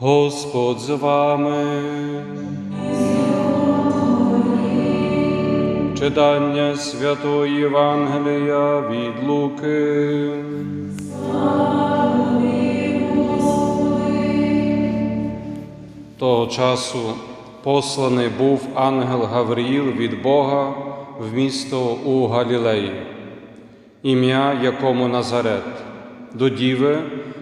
Господь з вами. Читання Святої Євангелія від Луки. Того часу посланий був ангел Гавриїл від Бога в місто у Галілеї, ім'я якому Назарет, до діви,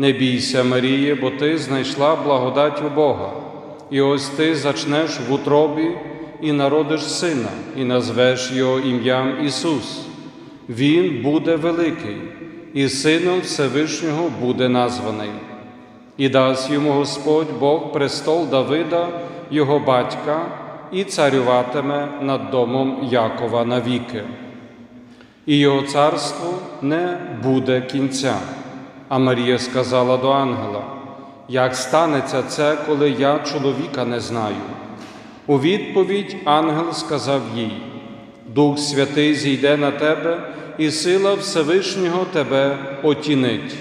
Не бійся, Маріє, бо ти знайшла благодать у Бога, і ось ти зачнеш в утробі і народиш сина, і назвеш його ім'ям Ісус. Він буде великий, і сином Всевишнього буде названий. І дасть йому Господь Бог престол Давида, його батька, і царюватиме над домом Якова навіки. І його царству не буде кінця. А Марія сказала до ангела: Як станеться це, коли я чоловіка не знаю? У відповідь ангел сказав їй: Дух Святий зійде на тебе, і сила Всевишнього тебе отінить.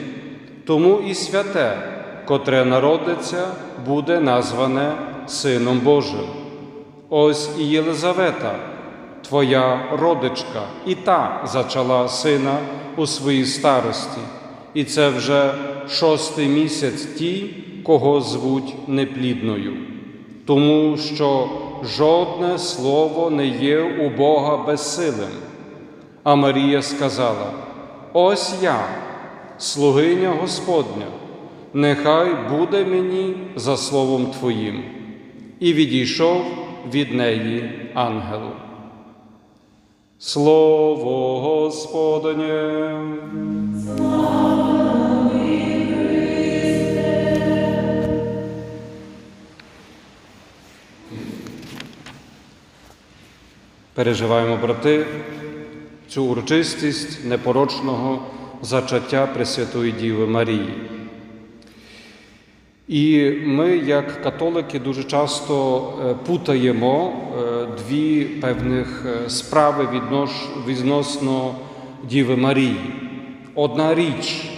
Тому і святе, котре народиться, буде назване Сином Божим. Ось і Єлизавета, твоя родичка, і та зачала сина у своїй старості, і це вже шостий місяць ті, кого звуть неплідною, тому що жодне слово не є у Бога безсилим. А Марія сказала: Ось я, слугиня Господня, нехай буде мені за словом Твоїм. І відійшов від неї ангел. Слово Господнє. Переживаємо, брати, цю урочистість непорочного зачаття Пресвятої Діви Марії. І ми, як католики, дуже часто е, путаємо е, дві певних е, справи відносно Діви Марії. Одна річ,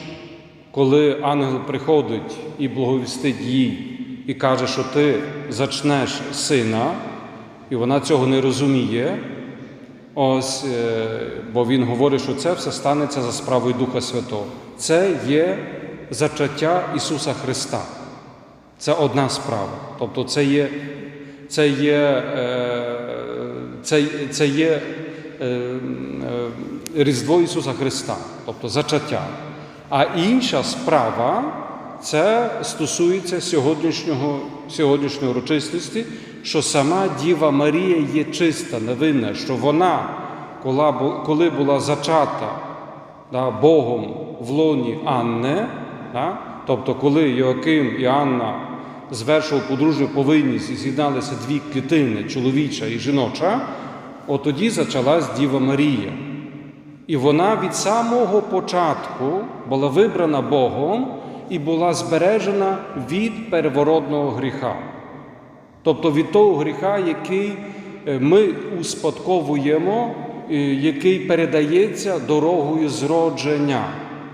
коли ангел приходить і благовістить їй і каже, що ти зачнеш сина, і вона цього не розуміє. Ось, е, бо він говорить, що це все станеться за справою Духа Святого. Це є зачаття Ісуса Христа. Це одна справа. Тобто це є, це є, е, це, це є е, Різдво Ісуса Христа, тобто зачаття. А інша справа це стосується сьогоднішнього, сьогоднішньої урочистості, що сама Діва Марія є чиста, невинна, що вона, коли була зачата да, Богом в лоні Анни, да, тобто коли Йоаким і Анна звершували подружню повинність і з'єдналися дві клітини, чоловіча і жіноча, от тоді зачалась Діва Марія. І вона від самого початку була вибрана Богом і була збережена від первородного гріха. Тобто від того гріха, який е, ми успадковуємо, е, який передається дорогою зродження.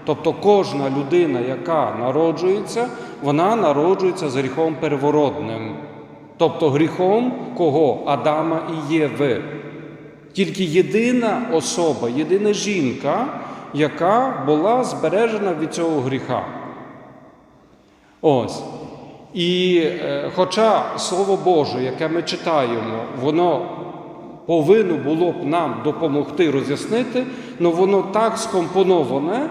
Тобто кожна людина, яка народжується, вона народжується з гріхом первородним. Тобто гріхом кого? Адама і Єви. Тільки єдина особа, єдина жінка, яка була збережена від цього гріха. Ось. І е, хоча Слово Боже, яке ми читаємо, воно повинно було б нам допомогти роз'яснити, але воно так скомпоноване,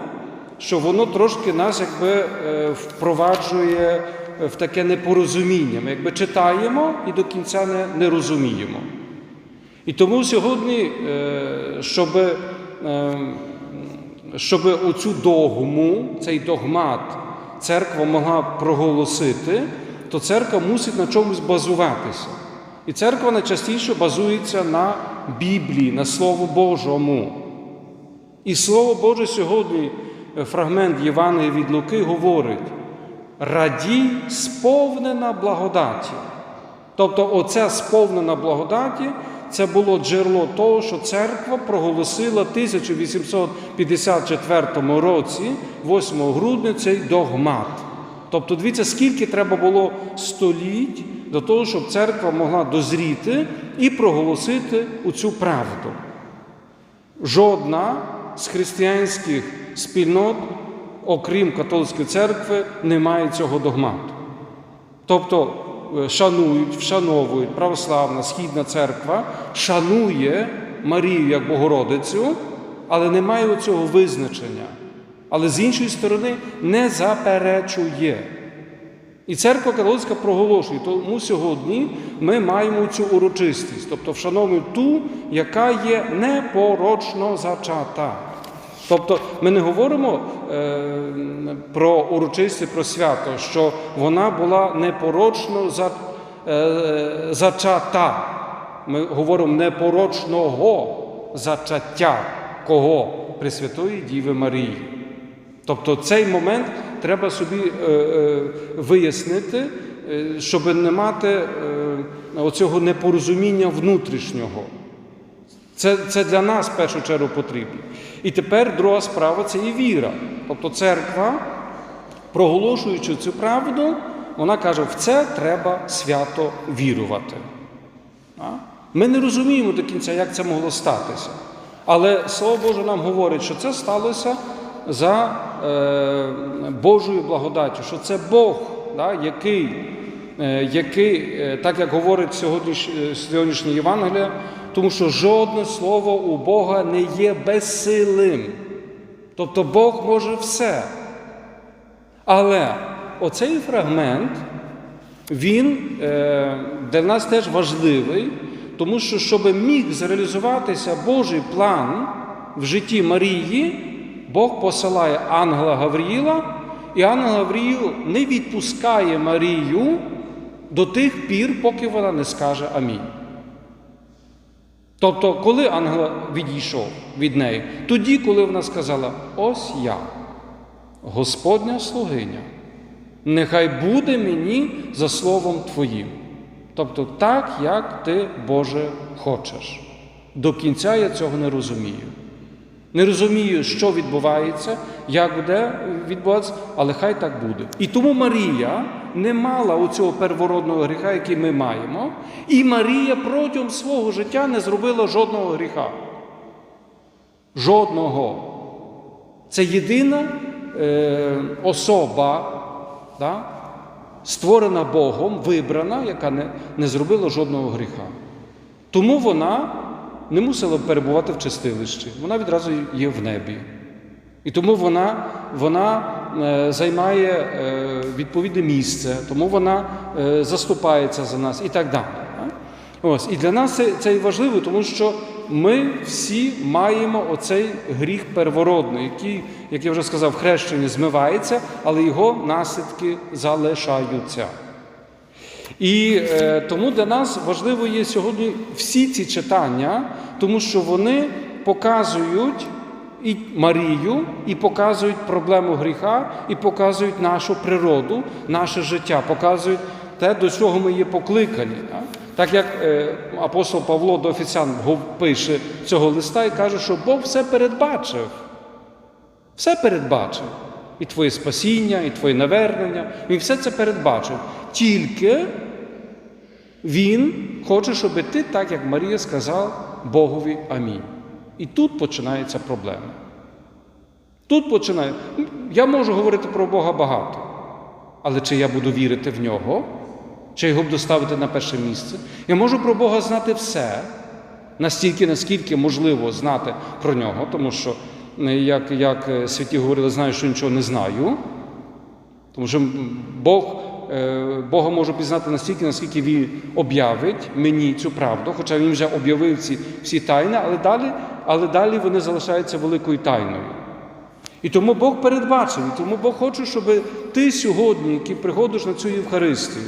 що воно трошки нас якби е, впроваджує в таке непорозуміння. Ми якби читаємо і до кінця не, не розуміємо. І тому сьогодні, е, щоб, е, щоб оцю догму, цей догмат церква могла проголосити, то церква мусить на чомусь базуватися. І церква найчастіше базується на Біблії, на Слову Божому. І Слово Боже сьогодні, е, фрагмент Євангелія від Луки говорить: радій сповнена благодаті. Тобто, оця сповнена благодаті це було джерело того, що церква проголосила в 1854 році, 8 грудня, цей догмат. Тобто, дивіться, скільки треба було століть до того, щоб церква могла дозріти і проголосити у цю правду. Жодна з християнських спільнот, окрім католицької церкви, не має цього догмату. Тобто шанують, вшановують православна східна церква, шанує Марію як Богородицю, але не має цього визначення. Але з іншої сторони не заперечує. І церква католицька проголошує, тому сьогодні ми маємо цю урочистість, тобто вшановуємо ту, яка є непорочно зачата. Тобто ми не говоримо е, про урочистість, про свято, що вона була непорочно за, е, зачата. Ми говоримо непорочного зачаття кого? Пресвятої Діви Марії. Тобто цей момент треба собі е, е, вияснити, е, щоб не мати е, оцього непорозуміння внутрішнього. Це, це для нас в першу чергу потрібно. І тепер друга справа це і віра. Тобто церква, проголошуючи цю правду, вона каже, в це треба свято вірувати. Ми не розуміємо до кінця, як це могло статися. Але Слово Боже нам говорить, що це сталося за е, Божою благодаттю, що це Бог, да, який, е, який е, так як говорить сьогодніш, е, сьогоднішнє Євангеліє, тому що жодне слово у Бога не є безсилим. Тобто Бог може все. Але оцей фрагмент, він е, для нас теж важливий, тому що, щоб міг зреалізуватися Божий план в житті Марії, Бог посилає ангела Гавріїла, і ангел Гавріїл не відпускає Марію до тих пір, поки вона не скаже Амінь. Тобто, коли ангел відійшов від неї, тоді, коли вона сказала: Ось я, Господня слугиня, нехай буде мені за словом Твоїм. Тобто, так, як ти, Боже, хочеш. До кінця я цього не розумію. Не розумію, що відбувається, як буде відбуватися, але хай так буде. І тому Марія не мала оцього первородного гріха, який ми маємо, і Марія протягом свого життя не зробила жодного гріха. Жодного. Це єдина е, особа, да, створена Богом, вибрана, яка не, не зробила жодного гріха. Тому вона не мусила перебувати в чистилищі, вона відразу є в небі. І тому вона вона е, займає е, відповідне місце, тому вона е, заступається за нас і так далі. Ось, І для нас це, це важливо, тому що ми всі маємо оцей гріх первородний, який, як я вже сказав, в хрещенні змивається, але його наслідки залишаються. І е, тому для нас важливо є сьогодні всі ці читання, тому що вони показують і Марію, і показують проблему гріха, і показують нашу природу, наше життя, показують те, до чого ми є покликані. Так, як е, апостол Павло до офіціан пише цього листа і каже, що Бог все передбачив. Все передбачив. І твоє спасіння, і твоє навернення. Він все це передбачив. Тільки Він хоче, щоб ти, так як Марія сказав Богові Амінь. І тут починається проблема. Тут починає. Я можу говорити про Бога багато, але чи я буду вірити в нього, чи його буду ставити на перше місце? Я можу про Бога знати все, настільки, наскільки можливо знати про нього, тому що, як як святі говорили, знаю, що нічого не знаю. Тому що Бог, Бога можу пізнати настільки, наскільки Він об'явить мені цю правду, хоча Він вже об'явив ці всі тайни, але далі, але далі вони залишаються великою тайною. І тому Бог передбачив, тому Бог хоче, щоб ти сьогодні, який приходиш на цю Євхаристію,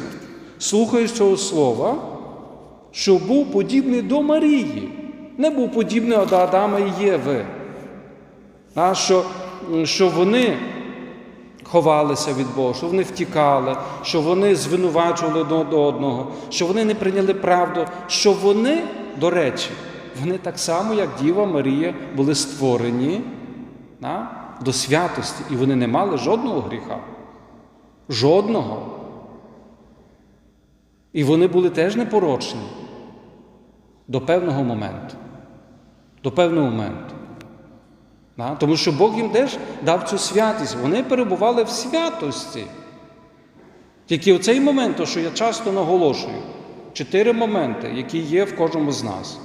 слухаєш цього слова, що був подібний до Марії, не був подібний до Адама і Єви. А, що, що вони ховалися від Бога, що вони втікали, що вони звинувачували одне до одного, що вони не прийняли правду, що вони, до речі, вони так само, як Діва Марія, були створені а, до святості, і вони не мали жодного гріха. Жодного. І вони були теж непорочні до певного моменту. До певного моменту. Тому що Бог їм теж дав цю святість. Вони перебували в святості. Тільки оцей момент, то, що я часто наголошую, чотири моменти, які є в кожному з нас: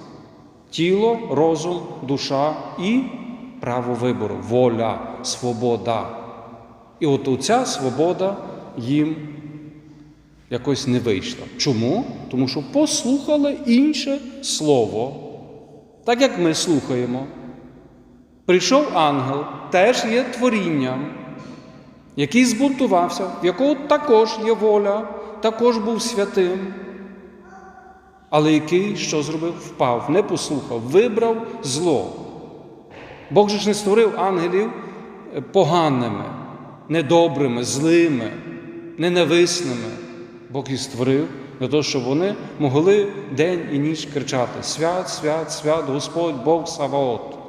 тіло, розум, душа і право вибору, воля, свобода. І от оця свобода їм якось не вийшла. Чому? Тому що послухали інше слово, так як ми слухаємо. Прийшов ангел, теж є творінням, який збунтувався, в якого також є воля, також був святим, але який що зробив? Впав, не послухав, вибрав зло. Бог же ж не створив ангелів е, поганими, недобрими, злими, ненависними. Бог їх створив для того, щоб вони могли день і ніч кричати: Свят, свят, свят, Господь Бог Саваот.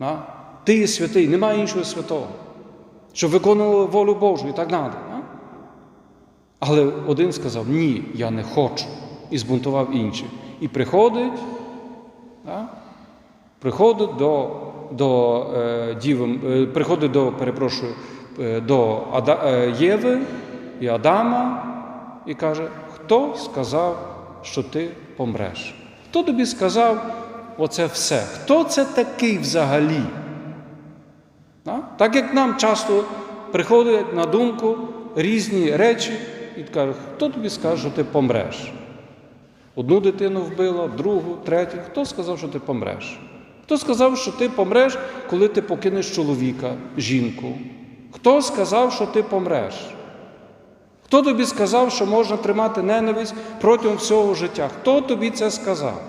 А? Ти є святий, немає іншого святого, щоб виконували волю Божу і так далі. А? Але один сказав: Ні, я не хочу, і збунтував інших. І приходить, а? приходить до до е, діви, е, приходить до, перепрошую, е, до Ада, е, Єви і Адама і каже, хто сказав, що ти помреш? Хто тобі сказав оце все? Хто це такий взагалі? Так як нам часто приходять на думку різні речі і кажуть, хто тобі скаже, що ти помреш? Одну дитину вбила, другу, третю. Хто сказав, що ти помреш? Хто сказав, що ти помреш, коли ти покинеш чоловіка, жінку? Хто сказав, що ти помреш? Хто тобі сказав, що можна тримати ненависть протягом всього життя? Хто тобі це сказав?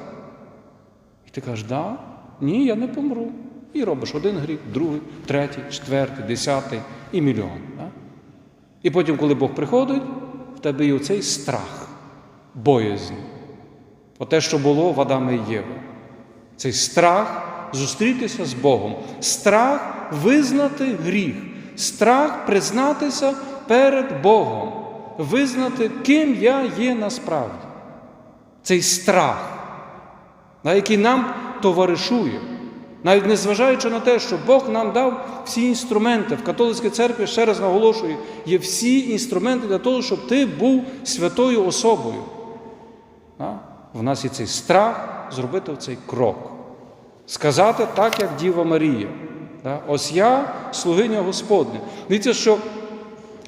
Ти кажеш, да, ні, я не помру. І робиш один гріх, другий, третій, четвертий, десятий і мільйон. Да? І потім, коли Бог приходить, в тебе є оцей страх, боязнь. Оте, що було в Адама і Єви. Цей страх зустрітися з Богом, страх визнати гріх, страх признатися перед Богом, визнати, ким я є насправді. Цей страх, на який нам товаришує, навіть незважаючи на те, що Бог нам дав всі інструменти. В католицькій церкві, ще раз наголошую, є всі інструменти для того, щоб ти був святою особою. В нас є цей страх зробити цей крок. Сказати так, як Діва Марія. Ось я слугиня Господня. Дивіться, що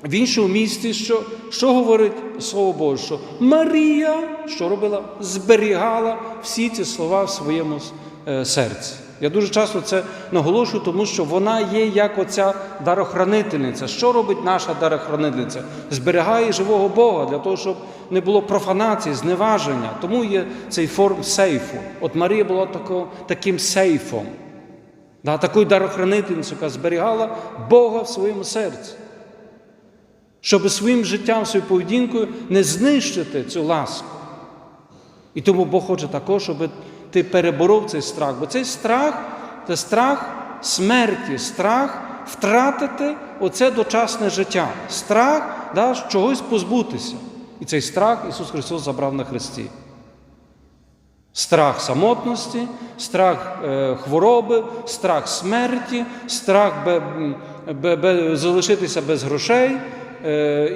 в іншому місці, що що говорить Слово Боже, що Марія, що робила, зберігала всі ці слова в своєму е, серці. Я дуже часто це наголошую, тому що вона є як оця дарохранительниця. Що робить наша дарохранительниця? Зберігає живого Бога для того, щоб не було профанації, зневаження. Тому є цей форм сейфу. От Марія була тако, таким сейфом, да, такою дарохранительницею, яка зберігала Бога в своєму серці. Щоб своїм життям, своєю поведінкою не знищити цю ласку. І тому Бог хоче також, щоб ти переборов цей страх. Бо цей страх це страх смерті, страх втратити оце дочасне життя, страх да, чогось позбутися. І цей страх Ісус Христос забрав на Христі. Страх самотності, страх е, хвороби, страх смерті, страх бе, бе, бе, залишитися без грошей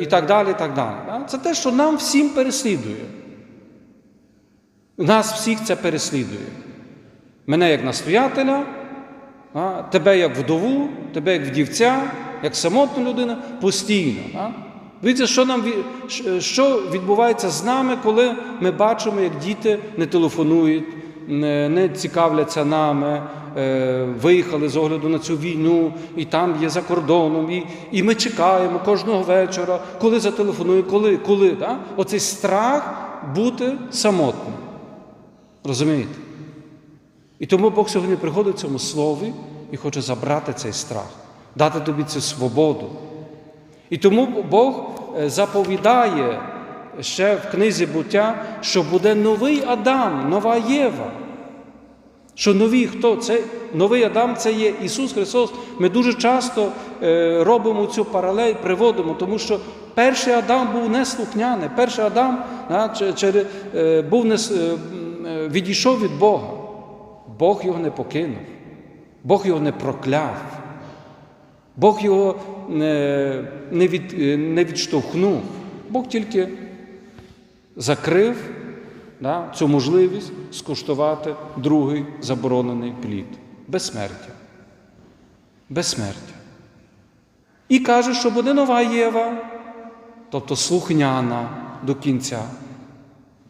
і так далі. Так далі. Це те, що нам всім переслідує. Нас всіх це переслідує. Мене як настоятеля, тебе як вдову, тебе як вдівця, як самотна людина постійно. Дивіться, що нам що відбувається з нами, коли ми бачимо, як діти не телефонують, не, цікавляться нами, е, виїхали з огляду на цю війну, і там є за кордоном, і і ми чекаємо кожного вечора, коли зателефонують, коли, коли. Да? Оцей страх бути самотним. Розумієте? І тому Бог сьогодні приходить в цьому слові і хоче забрати цей страх, дати тобі цю свободу. І тому Бог е, заповідає ще в книзі буття, що буде новий Адам, нова Єва. Що нові хто? Це новий Адам це є Ісус Христос. Ми дуже часто е, робимо цю паралель, приводимо, тому що перший Адам був неслухняний, перший Адам да, чи, е, був не, е, відійшов від Бога. Бог його не покинув, Бог його не прокляв, Бог його не, не, від, не відштовхнув. Бог тільки закрив да, цю можливість скуштувати другий заборонений плід безсмертя. Безсмертя. І каже, що буде нова Єва, тобто слухняна до кінця.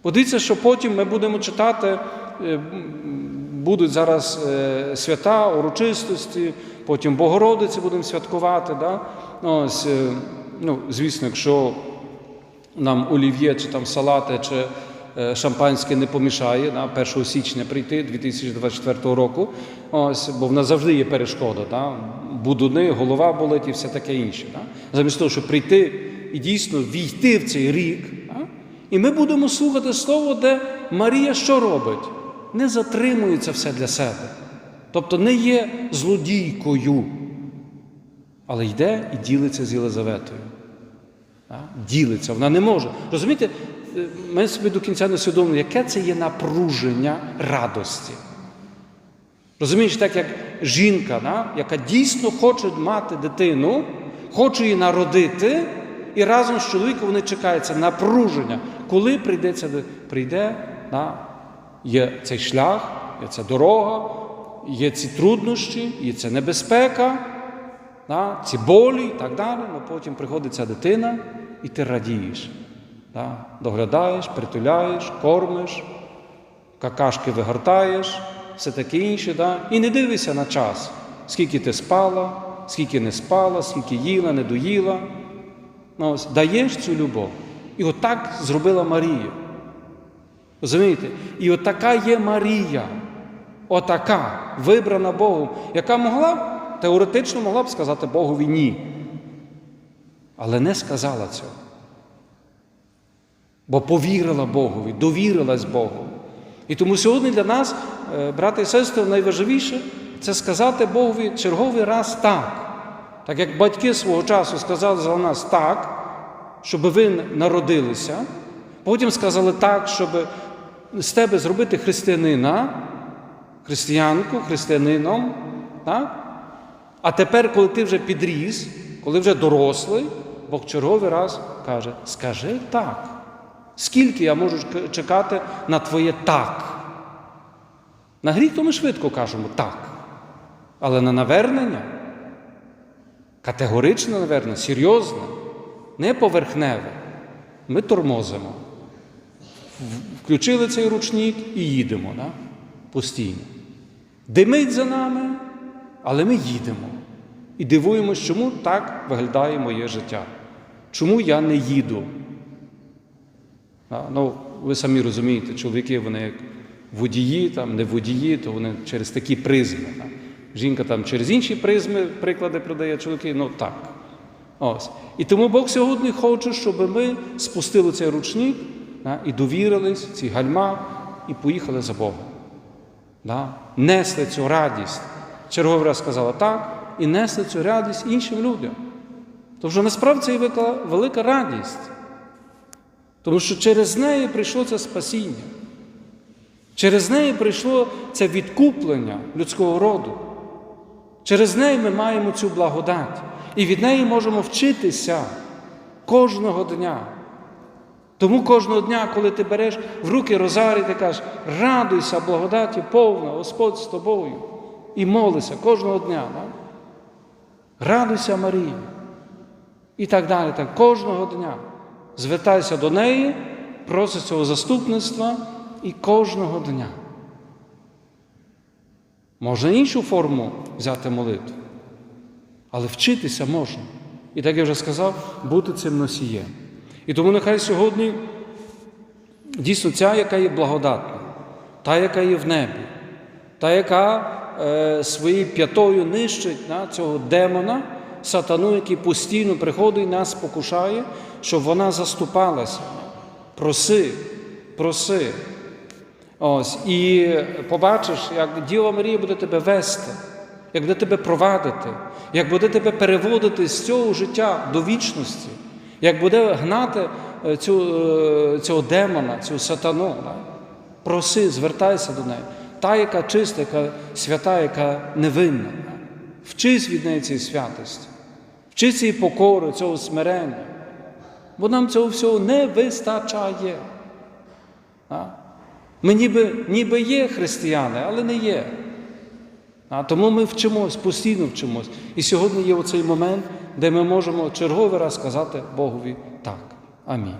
Подивіться, що потім ми будемо читати, е, будуть зараз е, свята, урочистості, потім Богородиці будемо святкувати. Да? Ось, е, ну, звісно, якщо нам олів'є, чи там салати, чи е, шампанське не помішає на 1 січня прийти 2024 року. Ось, бо в нас завжди є перешкода. Да? Будуни, голова болить і все таке інше. Да? Замість того, щоб прийти і дійсно війти в цей рік. Да? І ми будемо слухати слово, де Марія що робить? Не затримується все для себе. Тобто не є злодійкою, але йде і ділиться з Єлизаветою. Ділиться, вона не може. Розумієте, е, ми собі до кінця не усвідомлюємо, яке це є напруження радості. Розумієш, так як жінка, да, яка дійсно хоче мати дитину, хоче її народити, і разом з чоловіком вони чекають це напруження. Коли прийде ця прийде, да, є цей шлях, є ця дорога, є ці труднощі, є ця небезпека, да, ці болі і так далі. Ну, потім приходить ця дитина, і ти радієш. Да, доглядаєш, притуляєш, кормиш, какашки вигортаєш, все таке інше. Да? І не дивися на час, скільки ти спала, скільки не спала, скільки їла, не доїла. Ну, ось, даєш цю любов. І отак зробила Марія. Розумієте? І отака є Марія, отака, вибрана Богом, яка могла, теоретично могла б сказати Богові ні. Але не сказала цього. Бо повірила Богові, довірилась Богу. І тому сьогодні для нас, е, брати і сестри, найважливіше це сказати Богові черговий раз так. Так як батьки свого часу сказали за нас так, щоб ви народилися, потім сказали так, щоб з тебе зробити християнина, християнку, християнином. Так? А тепер, коли ти вже підріс, коли вже дорослий, Бог черговий раз каже: скажи так. Скільки я можу чекати на твоє так? На гріх то ми швидко кажемо так. Але на навернення, категоричне навернення, серйозне, не поверхневе, ми тормозимо. Включили цей ручник і їдемо да? постійно. Димить за нами, але ми їдемо. І дивуємось, чому так виглядає моє життя. Чому я не їду? А, Ну, ви самі розумієте, чоловіки, вони як водії, там, не водії, то вони через такі призми. Так. Жінка там через інші призми приклади продає чоловіки, ну так. Ось. І тому Бог сьогодні хоче, щоб ми спустили цей ручник да, і довірились ці гальма і поїхали за Богом. Да? Несли цю радість. Черговий раз сказала так, і несли цю радість іншим людям. Тому що насправді це є велика, радість. Тому що через неї прийшло це спасіння. Через неї прийшло це відкуплення людського роду. Через неї ми маємо цю благодать. І від неї можемо вчитися кожного дня. Тому кожного дня, коли ти береш в руки розарій, ти кажеш, радуйся, благодаті повна, Господь з тобою. І молися кожного дня. Да? Радуйся, Марія. І так далі. Так, Кожного дня. Звертайся до неї, проси цього заступництва і кожного дня. Можна іншу форму взяти молитву, але вчитися можна. І так я вже сказав, бути цим носієм. І тому нехай сьогодні дійсно ця, яка є благодатна, та, яка є в небі, та, яка своєю п'ятою нищить на, цього демона, сатану, який постійно приходить і нас покушає, щоб вона заступалася. Проси, проси. Ось, і побачиш, як Діва Марія буде тебе вести, як буде тебе провадити, як буде тебе переводити з цього життя до вічності, як буде гнати е, цю, е, цього демона, цю сатану. Проси, звертайся до неї. Та, яка чиста, яка свята, яка невинна. Вчись від неї цієї святості, вчись її покори, цього смирення. Бо нам цього всього не вистачає. Ми ніби, ніби є християни, але не є. А тому ми вчимось, постійно вчимось. І сьогодні є оцей момент, де ми можемо черговий раз сказати Богові так. Амінь.